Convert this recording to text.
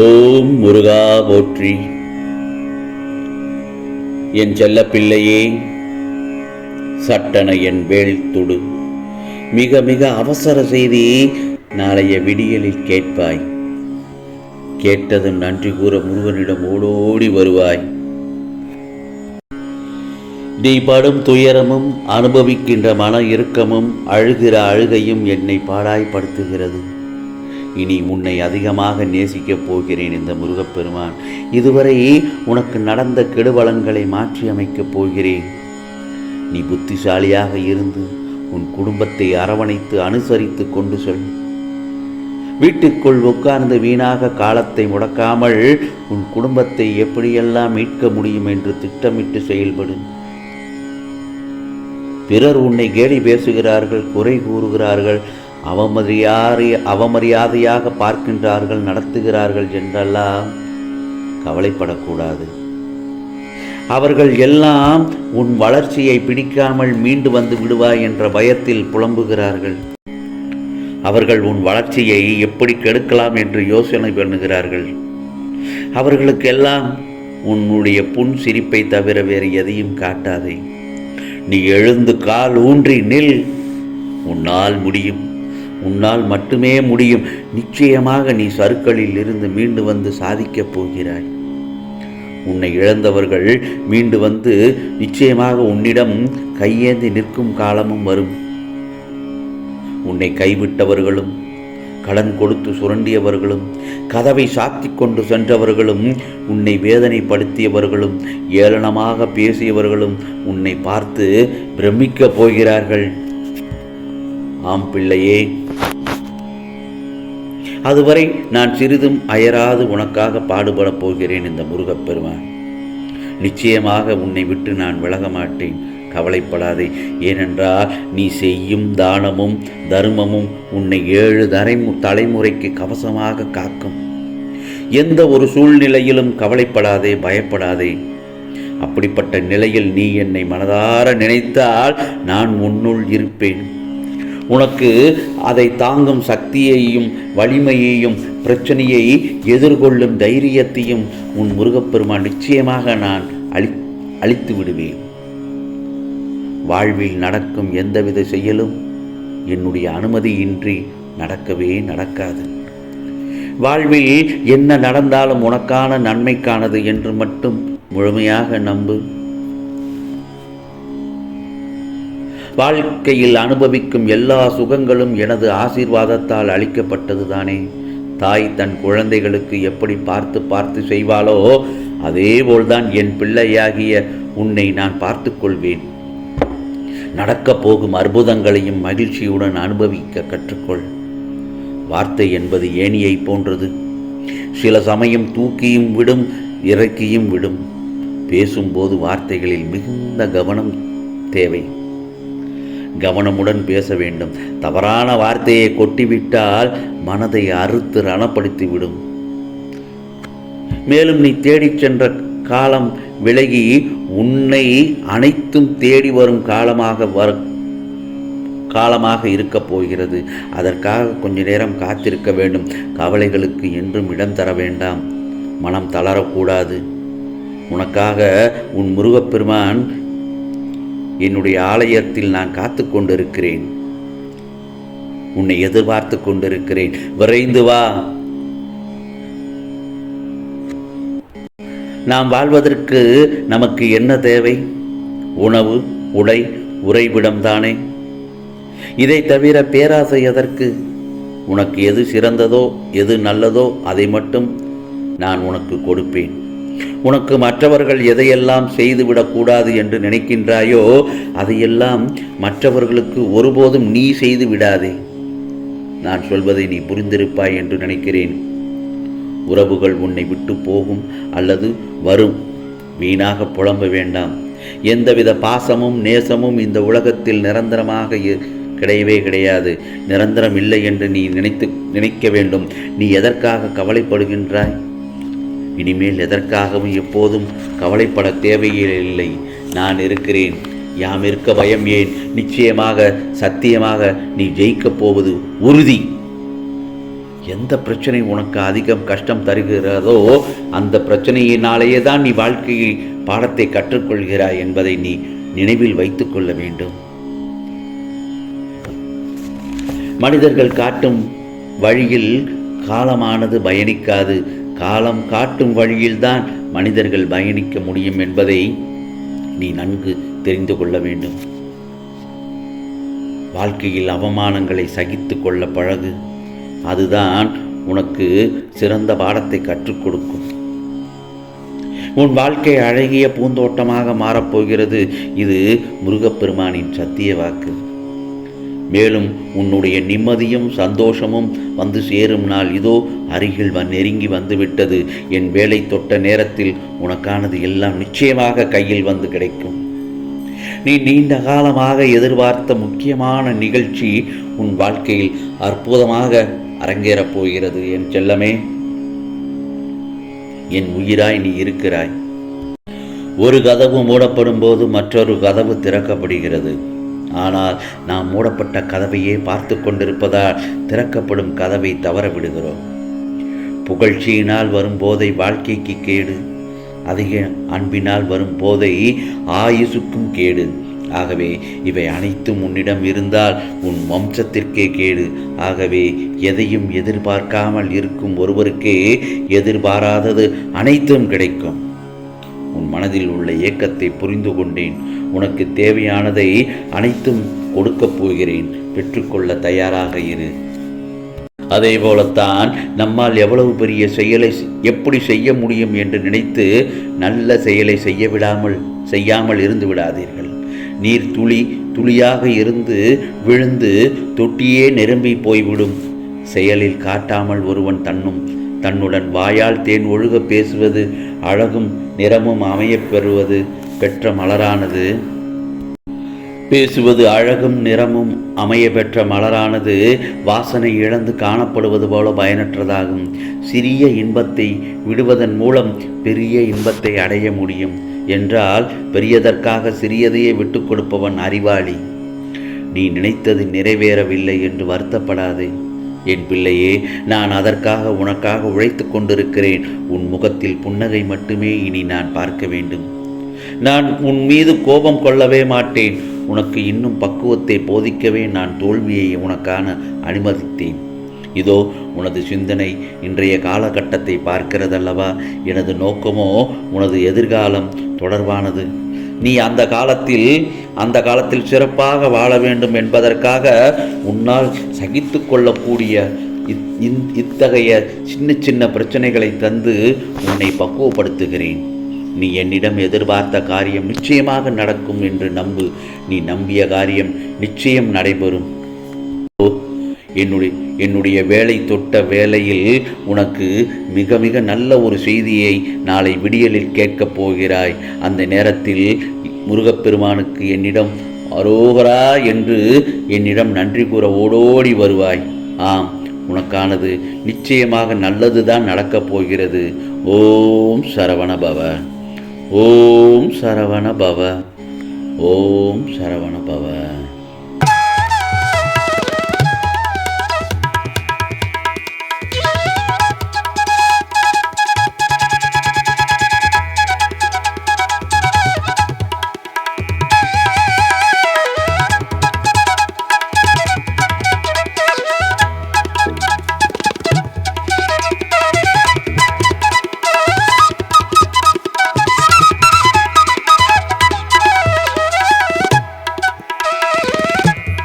ஓம் முருகா போற்றி. என் செல்ல பிள்ளையே சட்டன என் வேல் துடு. மிக மிக அவசர செய்தி நாளைய விடியலில் கேட்பாய். கேட்டதும் நன்றி கூற முருகனிடம் ஓடோடி வருவாய். நீ படும் துயரமும் அனுபவிக்கின்ற மன இறுக்கமும் அழுகிற அழுகையும் என்னை பாடாய்படுத்துகிறது இனி உன்னை அதிகமாக நேசிக்கப் போகிறேன் இந்த முருகப்பெருமான். இதுவரை உனக்கு நடந்த கெடுவலன்களை மாற்றி அமைக்கப் போகிறேன். நீ புத்திசாலியாக இருந்து உன் குடும்பத்தை அரவணைத்து அனுசரித்து கொண்டு சொல். வீட்டுக்குள் உட்கார்ந்து வீணாக காலத்தை முடக்காமல் உன் குடும்பத்தை எப்படியெல்லாம் மீட்க முடியும் என்று திட்டமிட்டு செயல்படு. பிறர் உன்னை கேலி பேசுகிறார்கள் குறை கூறுகிறார்கள் அவமரியாதை அவமரியாதையாக பார்க்கின்றார்கள் நடத்துகிறார்கள் என்றெல்லாம் கவலைப்படக்கூடாது. அவர்கள் எல்லாம் உன் வளர்ச்சியை பிடிக்காமல் மீண்டு வந்து விடுவாய் என்ற பயத்தில் புலம்புகிறார்கள். அவர்கள் உன் வளர்ச்சியை எப்படி கெடுக்கலாம் என்று யோசனை பண்ணுகிறார்கள். அவர்களுக்கெல்லாம் உன்னுடைய புன் சிரிப்பை தவிர வேறு எதையும் காட்டாதே. நீ எழுந்து கால் ஊன்றி நில். உன்னால் முடியும். உன்னால் மட்டுமே முடியும். நிச்சயமாக நீ சருக்களில் இருந்து மீண்டு வந்து சாதிக்கப் போகிறாய். உன்னை இழந்தவர்கள் மீண்டு வந்து நிச்சயமாக உன்னிடம் கையேந்தி நிற்கும் காலமும் வரும். உன்னை கைவிட்டவர்களும் கடன் கொடுத்து சுரண்டியவர்களும் கதவை சாத்தி கொண்டு சென்றவர்களும் உன்னை வேதனைப்படுத்தியவர்களும் ஏளனமாக பேசியவர்களும் உன்னை பார்த்து பிரமிக்கப் போகிறார்கள். ஆம் பிள்ளையே அதுவரை நான் சிறிதும் அயராது உனக்காக பாடுபடப் போகிறேன் இந்த முருகப்பெருமான் நிச்சயமாக உன்னை விட்டு நான் விலக மாட்டேன். கவலைப்படாதே. ஏனென்றால் நீ செய்யும் தானமும் தர்மமும் உன்னை ஏழு தரைமு தலைமுறைக்கு கவசமாக காக்கும். எந்த ஒரு சூழ்நிலையிலும் கவலைப்படாதே பயப்படாதே. அப்படிப்பட்ட நிலையில் நீ என்னை மனதார நினைத்தால் நான் உன்னுள் இருப்பேன். உனக்கு அதை தாங்கும் சக்தியையும் வலிமையையும் பிரச்சனையை எதிர்கொள்ளும் தைரியத்தையும் உன் முருகப்பெருமான் நிச்சயமாக நான் அளி அழித்து விடுவேன். வாழ்வில் நடக்கும் எந்தவித செயலும் என்னுடைய அனுமதியின்றி நடக்கவே நடக்காது. வாழ்வில் என்ன நடந்தாலும் உனக்கான நன்மைக்கானது என்று மட்டும் முழுமையாக நம்பு. வாழ்க்கையில் அனுபவிக்கும் எல்லா சுகங்களும் எனது ஆசீர்வாதத்தால் அளிக்கப்பட்டதுதானே. தாய் தன் குழந்தைகளுக்கு எப்படி பார்த்து பார்த்து செய்வாளோ அதேபோல்தான் என் பிள்ளையாகிய உன்னை நான் பார்த்து கொள்வேன் நடக்கப் போகும் அற்புதங்களையும் மகிழ்ச்சியுடன் அனுபவிக்க கற்றுக்கொள். வார்த்தை என்பது ஏணியை போன்றது. சில சமயம் தூக்கியும் விடும் இறக்கியும் விடும். பேசும்போது வார்த்தைகளில் மிகுந்த கவனம் தேவை. கவனமுடன் பேச வேண்டும். தவறான வார்த்தையை கொட்டிவிட்டால் மனதை அறுத்து ரணப்படுத்தி விடும் மேலும் நீ தேடிச் சென்ற காலம் விலகி உன்னை அனைத்தும் தேடி வரும் காலமாக வர காலமாக இருக்கப் போகிறது. அதற்காக கொஞ்ச நேரம் காத்திருக்க வேண்டும். கவலைகளுக்கு என்றும் இடம் தர வேண்டாம். மனம் தளரக்கூடாது. உனக்காக உன் முருகப்பெருமான் என்னுடைய ஆலயத்தில் நான் காத்து கொண்டிருக்கிறேன். உன்னை எதிர்பார்த்து கொண்டிருக்கிறேன். விரைந்து வா. நாம் வாழ்வதற்கு நமக்கு என்ன தேவை? உணவு உடை உறைவிடம் தானே? இதை தவிர பேராசை எதற்கு? உனக்கு எது சிறந்ததோ எது நல்லதோ அதை மட்டும் நான் உனக்கு கொடுப்பேன். உனக்கு மற்றவர்கள் எதையெல்லாம் செய்துவிடக்கூடாது என்று நினைக்கின்றாயோ அதையெல்லாம் மற்றவர்களுக்கு ஒருபோதும் நீ செய்து விடாதே. நான் சொல்வதை நீ புரிந்திருப்பாய் என்று நினைக்கிறேன். உறவுகள் உன்னை விட்டு போகும் அல்லது வரும். வீணாக புலம்ப வேண்டாம். எந்தவித பாசமும் நேசமும் இந்த உலகத்தில் நிரந்தரமாக கிடையவே கிடையாது. நிரந்தரம் இல்லை என்று நீ நினைத்து நினைக்க வேண்டும். நீ எதற்காக கவலைப்படுகின்றாய்? இனிமேல் எதற்காகவும் எப்போதும் கவலைப்பட தேவையில்லை. நான் இருக்கிறேன். யாம் இருக்க பயம் ஏன்? நிச்சயமாக சத்தியமாக நீ ஜெயிக்கப் போவது உறுதி. எந்த பிரச்சனை உனக்கு அதிகம் கஷ்டம் தருகிறதோ அந்த பிரச்சனையினாலேயே தான் நீ வாழ்க்கையில் பாடத்தை கற்றுக்கொள்கிறாய் என்பதை நீ நினைவில் வைத்துக் கொள்ள வேண்டும். மனிதர்கள் காட்டும் வழியில் காலமானது பயணிக்காது. காலம் காட்டும் வழியில்தான் மனிதர்கள் பயணிக்க முடியும் என்பதை நீ நன்கு தெரிந்து கொள்ள வேண்டும். வாழ்க்கையில் அவமானங்களை சகித்து கொள்ள பழகு. அதுதான் உனக்கு சிறந்த பாடத்தை கற்றுக் கொடுக்கும். உன் வாழ்க்கை அழகிய பூந்தோட்டமாக மாறப்போகிறது. இது முருகப்பெருமானின் சத்திய வாக்கு. மேலும் உன்னுடைய நிம்மதியும் சந்தோஷமும் வந்து சேரும் நாள் இதோ அருகில் வ நெருங்கி வந்துவிட்டது. என் வேலை தொட்ட நேரத்தில் உனக்கானது எல்லாம் நிச்சயமாக கையில் வந்து கிடைக்கும். நீ நீண்ட காலமாக எதிர்பார்த்த முக்கியமான நிகழ்ச்சி உன் வாழ்க்கையில் அற்புதமாக அரங்கேறப் போகிறது. என் செல்லமே என் உயிராய் நீ இருக்கிறாய். ஒரு கதவு மூடப்படும் போது மற்றொரு கதவு திறக்கப்படுகிறது. ஆனால் நாம் மூடப்பட்ட கதவையே பார்த்து கொண்டிருப்பதால் திறக்கப்படும் கதவை தவற விடுகிறோம். புகழ்ச்சியினால் வரும் போதை வாழ்க்கைக்கு கேடு. அதிக அன்பினால் வரும் போதை ஆயுசுக்கும் கேடு. ஆகவே இவை அனைத்தும் உன்னிடம் இருந்தால் உன் வம்சத்திற்கே கேடு. ஆகவே எதையும் எதிர்பார்க்காமல் இருக்கும் ஒருவருக்கே எதிர்பாராதது அனைத்தும் கிடைக்கும். உன் மனதில் உள்ள ஏக்கத்தை புரிந்து கொண்டேன். உனக்கு தேவையானதை அனைத்தும் கொடுக்கப் போகிறேன். பெற்றுக்கொள்ள தயாராக இரு. அதே போலத்தான் நம்மால் எவ்வளவு பெரிய செயலை எப்படி செய்ய முடியும் என்று நினைத்து நல்ல செயலை செய்ய விடாமல் செய்யாமல் இருந்து விடாதீர்கள். நீர் துளி துளியாக இருந்து விழுந்து தொட்டியே நிரம்பி போய்விடும். செயலில் காட்டாமல் ஒருவன் தன்னும் தன்னுடன் வாயால் தேன் ஒழுக பேசுவது அழகும் நிறமும் அமையப் பெறுவது பெற்ற மலரானது. பேசுவது அழகும் நிறமும் அமைய பெற்ற மலரானது வாசனை இழந்து காணப்படுவது போல பயனற்றதாகும். சிறிய இன்பத்தை விடுவதன் மூலம் பெரிய இன்பத்தை அடைய முடியும் என்றால் பெரியதற்காக சிறியதையே விட்டு கொடுப்பவன் அறிவாளி. நீ நினைத்தது நிறைவேறவில்லை என்று வருத்தப்படாதே. என் பிள்ளையே நான் அதற்காக உனக்காக உழைத்து கொண்டிருக்கிறேன். உன் முகத்தில் புன்னகை மட்டுமே இனி நான் பார்க்க வேண்டும். நான் உன் மீது கோபம் கொள்ளவே மாட்டேன். உனக்கு இன்னும் பக்குவத்தை போதிக்கவே நான் தோல்வியை உனக்கான அனுமதித்தேன். இதோ உனது சிந்தனை இன்றைய காலகட்டத்தை பார்க்கிறதல்லவா? எனது நோக்கமோ உனது எதிர்காலம் தொடர்பானது. நீ அந்த காலத்தில் அந்த காலத்தில் சிறப்பாக வாழ வேண்டும் என்பதற்காக உன்னால் சகித்து கொள்ளக்கூடிய இந்- இத்தகைய சின்ன சின்ன பிரச்சனைகளை தந்து உன்னை பக்குவப்படுத்துகிறேன். நீ என்னிடம் எதிர்பார்த்த காரியம் நிச்சயமாக நடக்கும் என்று நம்பு. நீ நம்பிய காரியம் நிச்சயம் நடைபெறும். ஓ, என்னுடைய என்னுடைய வேலை தொட்ட வேலையில் உனக்கு மிக மிக நல்ல ஒரு செய்தியை நாளை விடியலில் கேட்கப் போகிறாய். அந்த நேரத்தில் முருகப்பெருமானுக்கு என்னிடம் அரோகரா என்று என்னிடம் நன்றி கூற ஓடோடி வருவாய். ஆம் உனக்கானது நிச்சயமாக நல்லதுதான் நடக்கப் போகிறது. ஓம் சரவண பவ ஓம் சரவண பவ ஓம் சரவண பவ